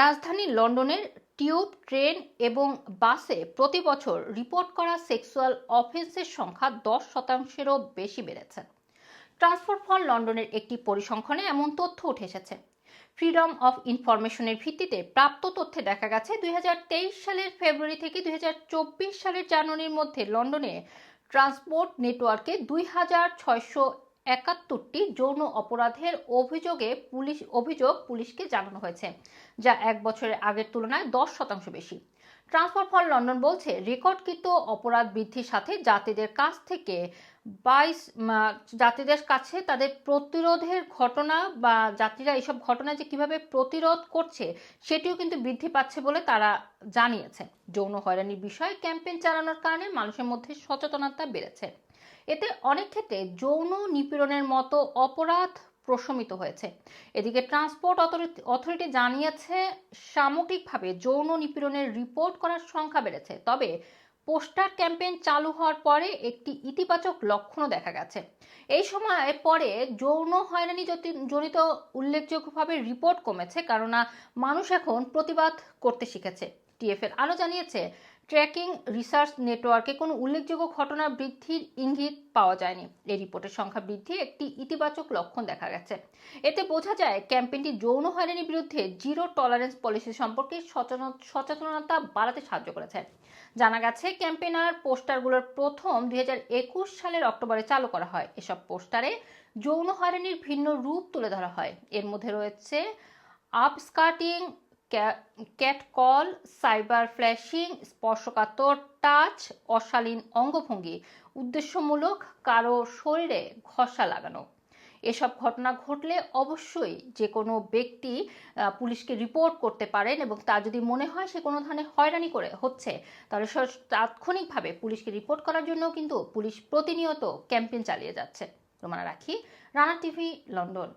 রাজধানী লন্ডনের tube, train এবং বাসে প্রতি বছর রিপোর্ট করা সেক্সুয়াল অফেন্সের সংখ্যা দশ শতাংশেরও বেশি বেড়েছে। ট্রান্সপোর্ট ফর লন্ডনের একটি পরিসংখ্যানে এমন তথ্য উঠে এসেছে। ফ্রিডম অফ ইনফরমেশনের ভিত্তিতে প্রাপ্ত তথ্যে দেখা গেছে, দুই হাজার তেইশ সালের ফেব্রুয়ারি থেকে দুই হাজার চব্বিশ সালের জানুয়ারির মধ্যে লন্ডনে ট্রান্সপোর্ট নেটওয়ার্কে দুই হাজার ছয়শো একাত্তরটি যৌন অপরাধের অভিযোগে পুলিশ, অভিযোগ পুলিশকে জানানো হয়েছে, যা এক বছরের আগের তুলনায় দশ শতাংশ বেশি। ট্রান্সফার ফর লন্ডন বলছে, রেকর্ডকৃত অপরাধ বৃদ্ধির সাথে যাত্রীদের কাছ থেকে বাইশ যাত্রীদের কাছে তাদের প্রতিরোধের ঘটনা বা যাত্রীরা এইসব ঘটনা যে কীভাবে প্রতিরোধ করছে, সেটিও কিন্তু বৃদ্ধি পাচ্ছে বলে তারা জানিয়েছে। যৌন হয়রানির বিষয়ে ক্যাম্পেইন চালানোর কারণে মানুষের মধ্যে সচেতনতা বেড়েছে। এতে অনেক ক্ষেত্রে যৌন নিপীড়নের মতো অপরাধ প্রশমিত হয়েছে। এদিকে ট্রান্সপোর্ট অথরিটি জানিয়েছে, সামগ্রিকভাবে যৌন নিপীড়নের রিপোর্ট করার সংখ্যা বেড়েছে। তবে পোস্টার ক্যাম্পেইন চালু হওয়ার পরে একটি ইতিবাচক লক্ষণও দেখা গেছে। এই সময় পরে যৌন হয়রানি জনিত উল্লেখযোগ্যভাবে রিপোর্ট কমেছে, কেননা মানুষ এখন প্রতিবাদ করতে শিখেছে। টিএফএর আরও জানিয়েছে ট্র্যাকিং রিসার্চ নেটওয়ার্কে কোনো উল্লেখযোগ্য ঘটনা বৃদ্ধির ইঙ্গিত পাওয়া যায়নি। এই রিপোর্টের সংখ্যা বৃদ্ধি একটি ইতিবাচক লক্ষণ দেখা গেছে। এতে বোঝা যায়, ক্যাম্পেইনটি যৌন হয়রানির বিরুদ্ধে জিরো টলারেন্স পলিসি সম্পর্কে সচেতনতা বাড়াতে সাহায্য করেছে। জানা গেছে ক্যাম্পেইনার পোস্টারগুলোর প্রথম দুই হাজার একুশ সালের অক্টোবরে চালু করা হয়। এসব পোস্টারে যৌন হয়রানির ভিন্ন রূপ তুলে ধরা হয়। এর মধ্যে রয়েছে আপস্কার্টিং ক্যাটকল সাইবার ফ্ল্যাশিং স্পর্শকাতর টাচ অশালীন অঙ্গভঙ্গি, উদ্দেশ্যমূলক কারও শরীরে ঘষা লাগানো। এসব ঘটনা ঘটলে অবশ্যই যে কোনো ব্যক্তি পুলিশকে রিপোর্ট করতে পারেন এবং তার যদি মনে হয় সে কোনো ধরনের হয়রানি করে হচ্ছে, তাহলে তাৎক্ষণিকভাবে পুলিশকে রিপোর্ট করার জন্য কিন্তু পুলিশ প্রতিনিয়ত ক্যাম্পেইন চালিয়ে যাচ্ছে। প্রমাণ রাখি, রানা টিভি, লন্ডন।